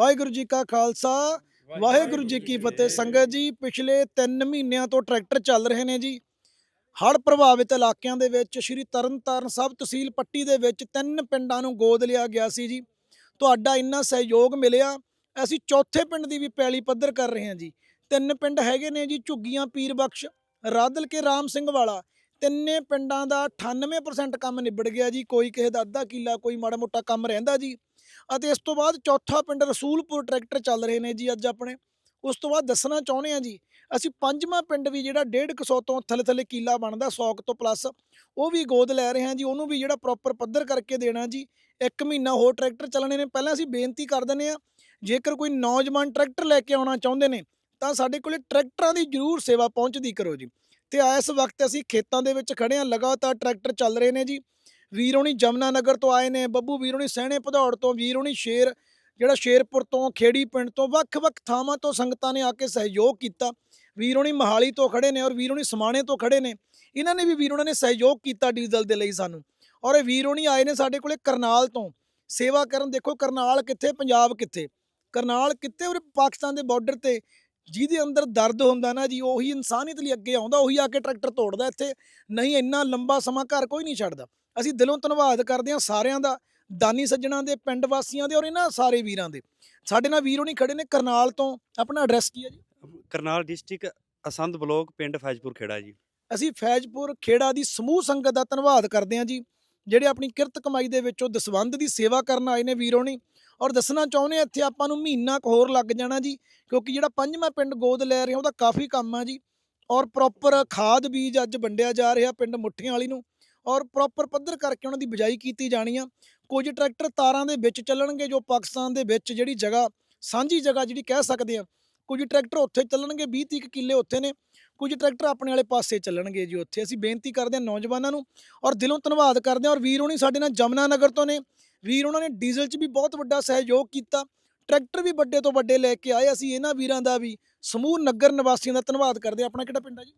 ਵਾਹਿਗੁਰੂ ਜੀ ਕਾ ਖਾਲਸਾ ਵਾਹਿਗੁਰੂ ਜੀ ਕੀ ਫਤਿਹ। ਸੰਗਤ ਜੀ ਪਿਛਲੇ 3 ਮਹੀਨਿਆਂ ਤੋਂ ਟਰੈਕਟਰ ਚੱਲ ਰਹੇ ਨੇ ਜੀ। ਹੜ੍ਹ ਪ੍ਰਭਾਵਿਤ ਇਲਾਕਿਆਂ ਦੇ ਵਿੱਚ ਸ਼੍ਰੀ ਤਰਨਤਾਰਨ ਸਬ ਤਹਿਸੀਲ ਪੱਟੀ ਦੇ ਵਿੱਚ ਤਿੰਨ ਪਿੰਡਾਂ ਨੂੰ ਗੋਦ ਲਿਆ ਗਿਆ ਸੀ ਜੀ। ਤੁਹਾਡਾ ਇੰਨਾ ਸਹਿਯੋਗ ਮਿਲਿਆ। ਅਸੀਂ ਚੌਥੇ ਪਿੰਡ ਦੀ ਵੀ ਪੈਲੀ ਪੱਧਰ ਕਰ ਰਹੇ ਹਾਂ ਜੀ। ਤਿੰਨ ਪਿੰਡ ਹੈਗੇ ਨੇ ਜੀ ਝੁੱਗੀਆਂ ਪੀਰ ਬਖਸ਼ ਰਾਦਲ ਕੇ ਰਾਮ ਸਿੰਘ ਵਾਲਾ। ਤਿੰਨੇ ਪਿੰਡਾਂ ਦਾ 98% ਕੰਮ ਨਿਬੜ ਗਿਆ ਜੀ। ਕੋਈ ਕਿਸੇ ਦਾ ਅੱਧਾ ਕਿੱਲਾ ਕੋਈ ਮਾੜਾ ਮੋਟਾ ਕੰਮ ਰਹਿੰਦਾ ਜੀ। ਅਤੇ ਇਸ ਤੋਂ ਬਾਅਦ ਚੌਥਾ ਪਿੰਡ ਰਸੂਲਪੁਰ ਟਰੈਕਟਰ ਚੱਲ ਰਹੇ ਨੇ ਜੀ ਅੱਜ ਆਪਣੇ। ਉਸ ਤੋਂ ਬਾਅਦ ਦੱਸਣਾ ਚਾਹੁੰਦੇ ਹਾਂ ਜੀ, ਅਸੀਂ ਪੰਜਵਾਂ ਪਿੰਡ ਵੀ ਜਿਹੜਾ 150 ਤੋਂ ਥੱਲੇ ਥੱਲੇ ਕੀਲਾ ਬਣਦਾ 100 ਕੁ ਤੋਂ ਪਲੱਸ, ਉਹ ਵੀ ਗੋਦ ਲੈ ਰਹੇ ਹਾਂ ਜੀ, ਉਹਨੂੰ ਵੀ ਜਿਹੜਾ ਪ੍ਰੋਪਰ ਪੱਧਰ ਕਰਕੇ ਦੇਣਾ ਜੀ, ਇੱਕ ਮਹੀਨਾ ਹੋਰ ਟਰੈਕਟਰ ਚੱਲਣੇ ਨੇ। ਪਹਿਲਾਂ ਅਸੀਂ ਬੇਨਤੀ ਕਰ ਦਿੰਦੇ ਹਾਂ, ਜੇਕਰ ਕੋਈ ਨੌਜਵਾਨ ਟਰੈਕਟਰ ਲੈ ਕੇ ਆਉਣਾ ਚਾਹੁੰਦੇ ਨੇ, ਤਾਂ ਸਾਡੇ ਕੋਲੇ ਟਰੈਕਟਰਾਂ ਦੀ ਜ਼ਰੂਰ ਸੇਵਾ ਪਹੁੰਚਦੀ ਕਰੋ ਜੀ। ਤੇ ਇਸ ਵਕਤ ਅਸੀਂ ਖੇਤਾਂ ਦੇ ਵਿੱਚ ਖੜੇ ਹਾਂ, ਲਗਾਤਾਰ ਟਰੈਕਟਰ ਚੱਲ ਰਹੇ ਨੇ ਜੀ ਵੀਰ ਹੋਣੀ ਜਮਨਾ ਨਗਰ ਤੋਂ ਆਏ ਨੇ, ਬੱਬੂ ਵੀਰ ਹੋਣੀ ਸਹਿਣੇ ਭਦੌੜ ਤੋਂ ਵੀਰ ਹੋਣੀ ਸ਼ੇਰ, ਜਿਹੜਾ ਸ਼ੇਰਪੁਰ ਤੋਂ, ਖੇੜੀ ਪਿੰਡ ਤੋਂ, ਵੱਖ-ਵੱਖ ਥਾਵਾਂ ਤੋਂ ਸੰਗਤਾਂ ਨੇ ਆ ਕੇ ਸਹਿਯੋਗ ਕੀਤਾ। ਵੀਰ ਹੋਣੀ ਮਹਾਲੀ ਤੋਂ ਖੜੇ ਨੇ ਔਰ ਵੀਰ ਹੋਣੀ ਸਮਾਣੇ ਤੋਂ ਖੜੇ ਨੇ। ਇਹਨਾਂ ਨੇ ਵੀ ਵੀਰ ਹੋਣਾ ਨੇ ਸਹਿਯੋਗ ਕੀਤਾ ਡੀਜ਼ਲ ਦੇ ਲਈ ਸਾਨੂੰ। ਔਰ ਇਹ ਵੀਰ ਹੋਣੀ ਆਏ ਨੇ ਸਾਡੇ ਕੋਲੇ ਕਰਨਾਲ ਤੋਂ। ਸੇਵਾ ਕਰਨ ਦੇਖੋ ਕਰਨਾਲ ਕਿੱਥੇ, ਪੰਜਾਬ ਕਿੱਥੇ? ਕਰਨਾਲ ਕਿੱਥੇ ਔਰ ਪਾਕਿਸਤਾਨ ਦੇ ਬਾਰਡਰ ਤੇ? ਜਿਹਦੇ ਅੰਦਰ ਦਰਦ ਹੁੰਦਾ ਨਾ ਜੀ ਉਹੀ ਇਨਸਾਨੀਅਤ ਲਈ ਅੱਗੇ ਆਉਂਦਾ ਉਹੀ ਆ ਕੇ ਟਰੈਕਟਰ ਤੋੜਦਾ ਇੱਥੇ। ਨਹੀਂ ਇੰਨਾ ਲੰਬਾ ਸਮਾਂ ਘਰ ਕੋਈ ਨਹੀਂ ਛੱਡਦਾ। ਅਸੀਂ ਦਿਲੋਂ ਧੰਨਵਾਦ ਕਰਦੇ ਹਾਂ ਸਾਰਿਆਂ ਦਾ ਦਾਨੀ ਸੱਜਣਾ ਦੇ ਪਿੰਡ ਵਾਸੀਆਂ ਦੇ ਔਰ ਇਹਨਾਂ ਸਾਰੇ ਵੀਰਾਂ ਦੇ। ਸਾਡੇ ਨਾਲ ਵੀਰ ਹੋਣੀ ਖੜੇ ਨੇ ਕਰਨਾਲ ਤੋਂ। ਆਪਣਾ ਐਡਰੈਸ ਕੀ ਹੈ ਜੀ? ਕਰਨਾਲ ਡਿਸਟ੍ਰਿਕਟ ਅਸੰਧ ਬਲੋਕ ਪਿੰਡ ਫੈਜ਼ਪੁਰ ਖੇੜਾ ਜੀ। ਅਸੀਂ ਫੈਜ਼ਪੁਰ ਖੇੜਾ ਦੀ ਸਮੂਹ ਸੰਗਤ ਦਾ ਧੰਨਵਾਦ ਕਰਦੇ ਹਾਂ ਜੀ ਜਿਹੜੇ ਆਪਣੀ ਕਿਰਤ ਕਮਾਈ ਦੇ ਵਿੱਚੋਂ ਦਸਵੰਧ ਦੀ ਸੇਵਾ ਕਰਨ ਆਏ ਨੇ ਵੀਰ ਹੋਣੀ। ਔਰ ਦੱਸਣਾ ਚਾਹੁੰਦੇ ਹਾਂ, ਇੱਥੇ ਆਪਾਂ ਨੂੰ ਮਹੀਨਾ ਕੁ ਹੋਰ ਲੱਗ ਜਾਣਾ ਜੀ, ਕਿਉਂਕਿ ਜਿਹੜਾ ਪੰਜਵਾਂ ਪਿੰਡ ਗੋਦ ਲੈ ਰਿਹਾ ਉਹਦਾ ਕਾਫੀ ਕੰਮ ਆ ਜੀ। ਔਰ ਪ੍ਰੋਪਰ ਖਾਦ ਬੀਜ ਅੱਜ ਵੰਡਿਆ ਜਾ ਰਿਹਾ ਪਿੰਡ ਮੁੱਠੀਆਂ ਵਾਲੀ ਨੂੰ, ਔਰ ਪ੍ਰੋਪਰ ਪੱਧਰ ਕਰਕੇ ਉਹਨਾਂ ਦੀ ਬਿਜਾਈ ਕੀਤੀ ਜਾਣੀ ਆ। ਕੁਝ ਟਰੈਕਟਰ ਤਾਰਾਂ ਦੇ ਵਿੱਚ ਚੱਲਣਗੇ, ਜੋ ਪਾਕਿਸਤਾਨ ਦੇ ਵਿੱਚ ਜਿਹੜੀ ਜਗ੍ਹਾ, ਸਾਂਝੀ ਜਗ੍ਹਾ ਜਿਹੜੀ ਕਹਿ ਸਕਦੇ ਆ ਕੁਝ ਟਰੈਕਟਰ ਉੱਥੇ ਚੱਲਣਗੇ 20 30 ਕਿੱਲੇ ਉੱਥੇ ਨੇ, ਕੁਝ ਟਰੈਕਟਰ ਆਪਣੇ ਵਾਲੇ ਪਾਸੇ ਚੱਲਣਗੇ ਜੀ ਉੱਥੇ। ਅਸੀਂ ਬੇਨਤੀ ਕਰਦੇ ਹਾਂ ਨੌਜਵਾਨਾਂ ਨੂੰ, ਔਰ ਦਿਲੋਂ ਧੰਨਵਾਦ ਕਰਦੇ ਹਾਂ, ਔਰ ਵੀਰ ਹੋਣੀ ਸਾਡੇ ਨਾਲ ਜਮਨਾ ਨਗਰ ਤੋਂ ਨੇ ਵੀਰ ਉਹਨਾਂ ਨੇ ਡੀਜ਼ਲ 'ਚ ਵੀ ਬਹੁਤ ਵੱਡਾ ਸਹਿਯੋਗ ਕੀਤਾ। ਟਰੈਕਟਰ ਵੀ ਵੱਡੇ ਤੋਂ ਵੱਡੇ ਲੈ ਕੇ ਆਏ ਅਸੀਂ ਇਹਨਾਂ ਵੀਰਾਂ ਦਾ ਵੀ ਸਮੂਹ ਨਗਰ ਨਿਵਾਸੀਆਂ ਦਾ ਧੰਨਵਾਦ ਕਰਦੇ ਹਾਂ। ਆਪਣਾ ਕਿਹੜਾ ਪਿੰਡ ਆ ਜੀ?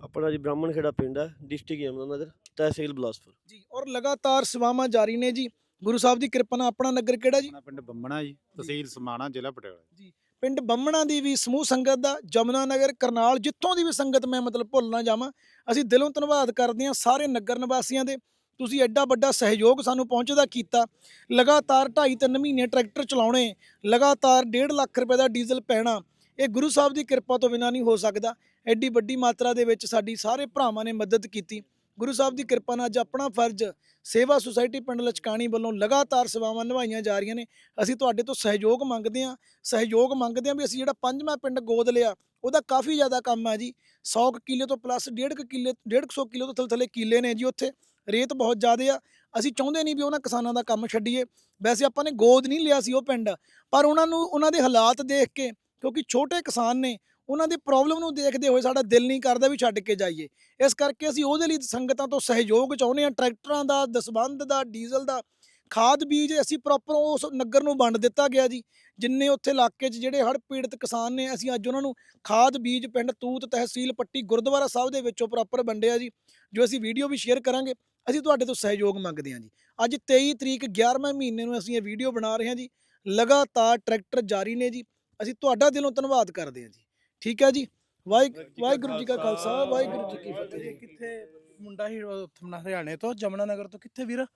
ਆਪਣਾ ਜੀ ਬ੍ਰਾਹਮਣ ਖੇੜਾ ਪਿੰਡ ਹੈ ਡਿਸਟ੍ਰਿਕਟ ਯਮੁਨਾਨਗਰ ਤਹਿਸੀਲ ਬਿਲਾਸਪੁਰ। ਜੀ ਔਰ ਲਗਾਤਾਰ ਸੇਵਾਵਾਂ ਜਾਰੀ ਨੇ ਜੀ। ਗੁਰੂ ਸਾਹਿਬ ਦੀ ਕਿਰਪਾ ਨਾਲ ਆਪਣਾ ਨਗਰ ਕਿਹੜਾ ਜੀ? ਆਪਣਾ ਪਿੰਡ ਬੰਮਣਾ ਜੀ ਤਹਿਸੀਲ ਸਮਾਣਾ ਜ਼ਿਲ੍ਹਾ ਪਟਿਆਲਾ। ਪਿੰਡ ਬੰਮਣਾ ਦੀ ਵੀ ਸਮੂਹ ਸੰਗਤ ਦਾ ਜਮਨਾ ਨਗਰ ਕਰਨਾਲ ਜਿੱਥੋਂ ਦੀ ਵੀ ਸੰਗਤ ਮੈਂ ਮਤਲਬ ਭੁੱਲ ਨਾ ਜਾਵਾਂ। ਅਸੀਂ ਦਿਲੋਂ ਧੰਨਵਾਦ ਕਰਦੇ ਹਾਂ ਸਾਰੇ ਨਗਰ ਨਿਵਾਸੀਆਂ ਦੇ। ਤੁਸੀਂ ਐਡਾ ਵੱਡਾ ਸਹਿਯੋਗ ਸਾਨੂੰ ਪਹੁੰਚਦਾ ਕੀਤਾ। ਲਗਾਤਾਰ 2.5-3 ਮਹੀਨੇ ਟਰੈਕਟਰ ਚਲਾਉਣੇ, ਲਗਾਤਾਰ 1.5 ਲੱਖ ਰੁਪਏ ਦਾ ਡੀਜ਼ਲ ਪੈਣਾ, ਇਹ ਗੁਰੂ ਸਾਹਿਬ ਦੀ ਕਿਰਪਾ ਤੋਂ ਬਿਨਾਂ ਨਹੀਂ ਹੋ ਸਕਦਾ। ਐਡੀ ਵੱਡੀ ਮਾਤਰਾ ਦੇ ਵਿੱਚ ਸਾਡੀ ਸਾਰੇ ਭਰਾਵਾਂ ਨੇ ਮਦਦ ਕੀਤੀ। ਗੁਰੂ ਸਾਹਿਬ ਦੀ ਕਿਰਪਾ ਨਾਲ ਅੱਜ ਆਪਣਾ ਫਰਜ਼ ਸੇਵਾ ਸੁਸਾਇਟੀ ਪਿੰਡ ਲਚਕਾਣੀ ਵੱਲੋਂ ਲਗਾਤਾਰ ਸੇਵਾਵਾਂ ਨਿਭਾਈਆਂ ਜਾ ਰਹੀਆਂ ਨੇ। ਅਸੀਂ ਤੁਹਾਡੇ ਤੋਂ ਸਹਿਯੋਗ ਮੰਗਦੇ ਹਾਂ, ਸਹਿਯੋਗ ਮੰਗਦੇ ਹਾਂ ਵੀ ਅਸੀਂ ਜਿਹੜਾ ਪੰਜਵਾਂ ਪਿੰਡ ਗੋਦ ਲਿਆ, ਉਹਦਾ ਕਾਫੀ ਜ਼ਿਆਦਾ ਕੰਮ ਆ ਜੀ। 100 ਕੁ ਕਿੱਲੇ ਤੋਂ ਪਲੱਸ 1.5 ਕਿੱਲੇ 150 ਕਿੱਲੇ ਤੋਂ ਥੱਲੇ ਥੱਲੇ ਕਿੱਲੇ ਨੇ ਜੀ ਉੱਥੇ। ਰੇਤ ਬਹੁਤ ਜ਼ਿਆਦਾ ਆ। ਅਸੀਂ ਚਾਹੁੰਦੇ ਨਹੀਂ ਵੀ ਉਹਨਾਂ ਕਿਸਾਨਾਂ ਦਾ ਕੰਮ ਛੱਡੀਏ। ਵੈਸੇ ਆਪਾਂ ਨੇ ਗੋਦ ਨਹੀਂ ਲਿਆ ਸੀ ਉਹ ਪਿੰਡ, ਪਰ ਉਹਨਾਂ ਨੂੰ, ਉਹਨਾਂ ਦੇ ਹਾਲਾਤ ਦੇਖ ਕੇ, ਕਿਉਂਕਿ ਛੋਟੇ ਕਿਸਾਨ ਨੇ, ਉਹਨਾਂ ਦੀ ਪ੍ਰੋਬਲਮ ਨੂੰ ਦੇਖਦੇ ਹੋਏ ਸਾਡਾ ਦਿਲ ਨਹੀਂ ਕਰਦਾ ਵੀ ਛੱਡ ਕੇ ਜਾਈਏ। ਇਸ ਕਰਕੇ ਅਸੀਂ ਉਹਦੇ ਲਈ ਸੰਗਤਾਂ ਤੋਂ ਸਹਿਯੋਗ ਚਾਹੁੰਦੇ ਹਾਂ, ਟਰੈਕਟਰਾਂ ਦਾ, ਦਸਵੰਧ ਦਾ, ਡੀਜ਼ਲ ਦਾ, ਖਾਦ ਬੀਜ ਅਸੀਂ ਪ੍ਰੋਪਰ ਉਸ ਨਗਰ ਨੂੰ ਵੰਡ ਦਿੱਤਾ ਗਿਆ ਜੀ। ਜਿੰਨੇ ਉੱਥੇ ਇਲਾਕੇ 'ਚ ਜਿਹੜੇ ਹੜ੍ਹ ਪੀੜਤ ਕਿਸਾਨ ਨੇ, ਅਸੀਂ ਅੱਜ ਉਹਨਾਂ ਨੂੰ ਖਾਦ ਬੀਜ ਪਿੰਡ ਤੂਤ ਤਹਿਸੀਲ ਪੱਟੀ ਗੁਰਦੁਆਰਾ ਸਾਹਿਬ ਦੇ ਵਿੱਚੋਂ ਪ੍ਰੋਪਰ ਵੰਡਿਆ ਜੀ, ਜੋ ਅਸੀਂ ਵੀਡੀਓ ਵੀ ਸ਼ੇਅਰ ਕਰਾਂਗੇ। ਅਸੀਂ ਤੁਹਾਡੇ ਤੋਂ ਸਹਿਯੋਗ ਮੰਗਦੇ ਹਾਂ ਜੀ। ਅੱਜ 23 ਤਰੀਕ 11ਵੇਂ ਮਹੀਨੇ ਨੂੰ ਅਸੀਂ ਇਹ ਵੀਡੀਓ ਬਣਾ ਰਹੇ ਹਾਂ ਜੀ। ਲਗਾਤਾਰ ਟਰੈਕਟਰ ਜਾਰੀ ਨੇ ਜੀ। ਅਸੀਂ ਤੁਹਾਡਾ ਦਿਲੋਂ ਧੰਨਵਾਦ ਕਰਦੇ ਹਾਂ ਜੀ। ਠੀਕ ਹੈ ਜੀ? ਵਾਹਿ- ਵਾਹਿਗੁਰੂ ਜੀ ਕਾ ਖਾਲਸਾ। ਵਾਹਿਗੁਰੂ ਜੀ ਕੀ ਫਤਿਹ ਜੀ। ਕਿੱਥੇ ਮੁੰਡਾ ਹੀ ਉੱਥੋਂ ਨਾ ਹਰਿਆਣੇ ਤੋਂ ਜਮਨਾ ਨਗਰ ਤੋਂ ਕਿੱਥੇ ਵੀਰ?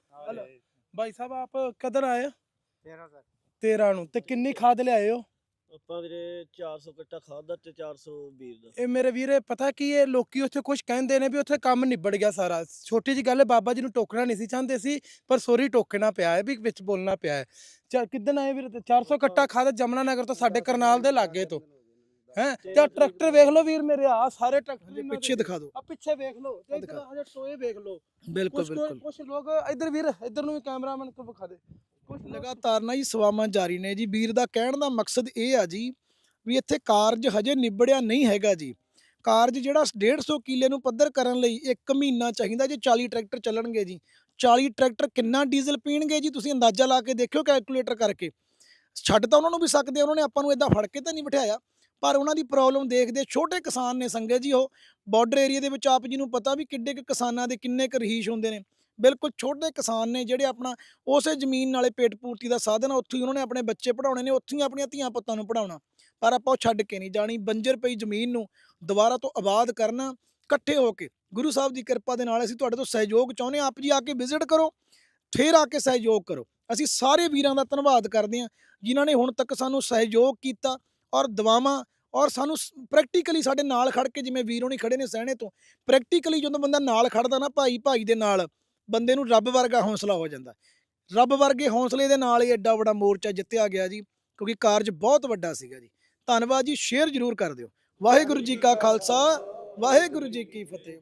ਭਾਈ ਸਾਹਿਬ ਆਪ ਕਦਰ ਆਏ? 13 ਤੱਕ 13 ਨੂੰ। ਤੇ ਕਿੰਨੀ ਖਾਦ ਲਿਆਏ ਹੋ? ਆਪਾਂ ਵੀਰੇ 400 ਕੱਟਾ ਖਾਦ ਦਾ ਤੇ 400 ਵੀਰ ਦਾ। ਇਹ ਮੇਰੇ ਵੀਰੇ ਪਤਾ ਕੀ ਇਹ ਲੋਕੀ ਉੱਥੇ ਕੁਝ ਕਹਿੰਦੇ ਨੇ ਵੀ ਉੱਥੇ ਕੰਮ ਨਿਬੜ ਗਿਆ ਸਾਰਾ। ਛੋਟੀ ਜੀ ਗੱਲ ਹੈ ਬਾਬਾ ਜੀ ਨੂੰ ਟੋਕਣਾ ਨਹੀਂ ਸੀ ਚਾਹੁੰਦੇ ਸੀ ਪਰ ਸੋਰੀ ਟੋਕਣਾ ਪਿਆ ਹੈ ਵੀ ਵਿੱਚ ਬੋਲਣਾ ਪਿਆ ਹੈ। ਚਾ ਕਿਦਨ ਆਏ ਵੀਰੇ ਤੇ? 400 ਕੱਟਾ ਖਾਦ ਜਮਨਾ ਨਗਰ ਤੋਂ ਸਾਡੇ ਕਰਨਾਲ ਦੇ ਲਾਗੇ ਤੋਂ। ਹੈ? ਤੇ ਟਰੈਕਟਰ ਵੇਖ ਲਓ ਵੀਰ ਮੇਰੇ ਆ ਸਾਰੇ ਟਰੈਕਟਰ ਪਿੱਛੇ। ਦਿਖਾ ਦਿਓ। ਆਹ ਪਿੱਛੇ ਵੇਖ ਲਓ ਤੇ ਇੱਧਰ। ਹਜੇ ਟੋਏ ਵੇਖ ਲਓ। ਬਿਲਕੁਲ ਬਿਲਕੁਲ। ਕੁਝ ਲੋਕ ਇੱਧਰ ਵੀਰ ਇੱਧਰ ਨੂੰ ਵੀ ਕੈਮਰਾਮੈਨ ਕੋ ਵਿਖਾ ਦੇ। ਲਗਾਤਾਰ ਨਾ ਜੀ ਸੇਵਾਵਾਂ ਜਾਰੀ ਨੇ ਜੀ। ਵੀਰ ਦਾ ਕਹਿਣ ਦਾ ਮਕਸਦ ਇਹ ਆ ਜੀ ਵੀ ਇੱਥੇ ਕਾਰਜ ਹਜੇ ਨਿਬੜਿਆ ਨਹੀਂ ਹੈਗਾ ਜੀ। ਕਾਰਜ ਜਿਹੜਾ 150 ਕਿੱਲੇ ਨੂੰ ਪੱਧਰ ਕਰਨ ਲਈ 1 ਮਹੀਨਾ ਚਾਹੀਦਾ ਜੇ 40 ਟਰੈਕਟਰ ਚੱਲਣਗੇ ਜੀ। 40 ਟਰੈਕਟਰ ਕਿੰਨਾ ਡੀਜ਼ਲ ਪੀਣਗੇ ਜੀ? ਤੁਸੀਂ ਅੰਦਾਜ਼ਾ ਲਾ ਕੇ ਦੇਖਿਓ ਕੈਲਕੂਲੇਟਰ ਕਰਕੇ। ਛੱਡ ਤਾਂ ਉਹਨਾਂ ਨੂੰ ਵੀ ਸਕਦੇ ਉਹਨਾਂ ਨੇ ਆਪਾਂ ਨੂੰ ਇਦਾਂ ਫੜ ਕੇ ਤਾਂ ਨਹੀਂ ਬਿਠਾਇਆ। ਪਰ ਉਹਨਾਂ ਦੀ ਪ੍ਰੋਬਲਮ ਦੇਖਦੇ ਛੋਟੇ ਕਿਸਾਨ ਨੇ ਸੰਗਤ ਜੀ ਉਹ। ਬਾਰਡਰ ਏਰੀਆ ਦੇ ਵਿੱਚ ਆਪ ਜੀ ਨੂੰ ਪਤਾ ਵੀ ਕਿੱਡੇ ਕੁ ਕਿਸਾਨਾਂ ਦੇ ਕਿੰਨੇ ਕੁ ਰਹੀਸ਼ ਹੁੰਦੇ ਨੇ। ਬਿਲਕੁਲ ਛੋਟੇ ਕਿਸਾਨ ਨੇ ਜਿਹੜੇ ਆਪਣਾ ਉਸੇ ਜ਼ਮੀਨ ਨਾਲੇ ਪੇਟ ਪੂਰਤੀ ਦਾ ਸਾਧਨ ਆ, ਉੱਥੇ ਹੀ ਉਹਨਾਂ ਨੇ ਆਪਣੇ ਬੱਚੇ ਪੜਾਉਣੇ ਨੇ, ਉੱਥੇ ਹੀ ਆਪਣੀਆਂ ਧੀਆਂ ਪੁੱਤਾਂ ਨੂੰ ਪੜਾਉਣਾ ਪਰ ਆਪਾਂ ਉਹ ਛੱਡ ਕੇ ਨਹੀਂ ਜਾਣੀ, ਬੰਜਰ ਪਈ ਜ਼ਮੀਨ ਨੂੰ ਦੁਬਾਰਾ ਤੋਂ ਆਬਾਦ ਕਰਨਾ, ਇਕੱਠੇ ਹੋ ਕੇ। ਗੁਰੂ ਸਾਹਿਬ ਦੀ ਕਿਰਪਾ ਦੇ ਨਾਲ ਅਸੀਂ ਤੁਹਾਡੇ ਤੋਂ ਸਹਿਯੋਗ ਚਾਹੁੰਦੇ ਹਾਂ, ਆਪ ਜੀ ਆ ਕੇ ਵਿਜ਼ਿਟ ਕਰੋ, ਫੇਰ ਆ ਕੇ ਸਹਿਯੋਗ ਕਰੋ। ਅਸੀਂ ਸਾਰੇ ਵੀਰਾਂ ਦਾ ਧੰਨਵਾਦ ਕਰਦੇ ਹਾਂ, ਜਿਨ੍ਹਾਂ ਨੇ ਹੁਣ ਤੱਕ ਸਾਨੂੰ ਸਹਿਯੋਗ ਕੀਤਾ ਔਰ ਦਵਾਵਾਂ ਔਰ ਸਾਨੂੰ ਪ੍ਰੈਕਟੀਕਲੀ ਸਾਡੇ ਨਾਲ ਖੜ ਕੇ ਜਿਵੇਂ ਵੀਰੋਂ ਨਹੀਂ ਖੜੇ ਨੇ ਸਹਿਣੇ ਤੋਂ ਪ੍ਰੈਕਟੀਕਲੀ ਜਦੋਂ ਬੰਦਾ ਨਾਲ ਖੜਦਾ ਨਾ ਭਾਈ ਭਾਈ ਦੇ ਨਾਲ ਬੰਦੇ ਨੂੰ ਰੱਬ ਵਰਗਾ ਹੌਸਲਾ ਹੋ ਜਾਂਦਾ। ਰੱਬ ਵਰਗੇ ਹੌਸਲੇ ਦੇ ਨਾਲ ਹੀ ਐਡਾ ਵੱਡਾ ਮੋਰਚਾ ਜਿੱਤਿਆ ਗਿਆ ਜੀ, ਕਿਉਂਕਿ ਕਾਰਜ ਬਹੁਤ ਵੱਡਾ ਸੀਗਾ ਜੀ। ਧੰਨਵਾਦ ਜੀ, ਸ਼ੇਅਰ ਜ਼ਰੂਰ ਕਰ ਦਿਓ। ਵਾਹਿਗੁਰੂ ਜੀ ਕਾ ਖਾਲਸਾ, ਵਾਹਿਗੁਰੂ ਜੀ ਕੀ ਫਤਿਹ।